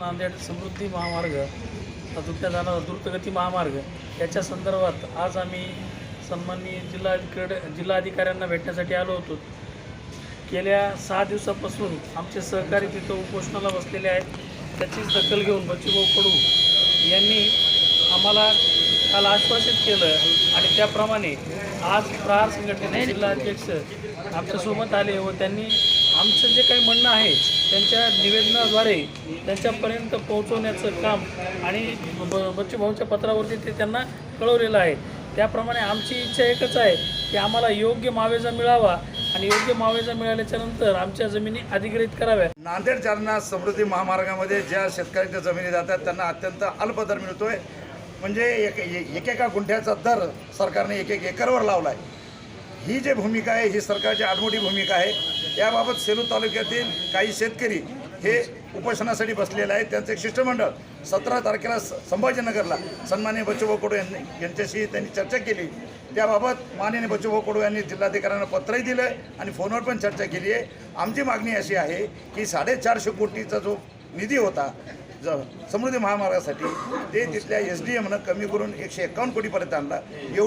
नांदेड समृद्धी महामार्ग हा तुटल्या जाणारा द्रुतगती महामार्ग याच्या संदर्भात आज आम्ही सन्माननीय जिल्हाधिकारी जिल्हाधिकाऱ्यांना भेटण्यासाठी आलो होतो. गेल्या सहा दिवसापासून आमचे सहकारी तिथं उपोषणाला बसलेले आहेत. त्याचीच दखल घेऊन बच्चूभाऊ कडू यांनी आम्हाला काल आश्वासित केलं आणि त्याप्रमाणे आज प्रहार संघटनेचे जिल्हाध्यक्ष आमच्यासोबत आले व त्यांनी आमचं जे काही म्हणणं आहे त्यांच्या निवेदनाद्वारे त्यांच्यापर्यंत पोहोचवण्याचं काम आणि ब बच्चूभाऊच्या पत्रावरती ते त्यांना कळवलेलं आहे. त्याप्रमाणे आमची इच्छा एकच आहे की आम्हाला योग्य मावेजा मिळावा आणि योग्य मावेजा मिळाल्याच्या नंतर आमच्या जमिनी अधिग्रहित कराव्या. नांदेड जालना समृद्धी महामार्गामध्ये ज्या शेतकऱ्यांच्या जमिनी जातात त्यांना अत्यंत अल्प दर मिळतोय. म्हणजे एक एकेका गुंठ्याचा दर सरकारने एक एक एकरवर लावला आहे ही जी भूमिका आहे ही सरकारची आडमोठी भूमिका आहे याबाबत सेलू तालुक्यातील काही शेतकरी हे उपोषणासाठी बसलेले आहेत. त्यांचं एक शिष्टमंडळ सतरा तारखेला संभाजीनगरला सन्मान्य बच्चूभाऊ कडू यांनी यांच्याशी त्यांनी चर्चा केली. त्याबाबत माननीय बच्चूभाऊ कडू यांनी जिल्हाधिकाऱ्यांना पत्रही दिलं आणि फोनवर पण चर्चा केली आहे. आमची मागणी अशी आहे की साडेचारशे कोटीचा जो निधी होता ज समृद्धी महामार्गासाठी ते तिथल्या एस डी एमनं कमी करून एकशे एकावन्न कोटीपर्यंत आणला. एवढं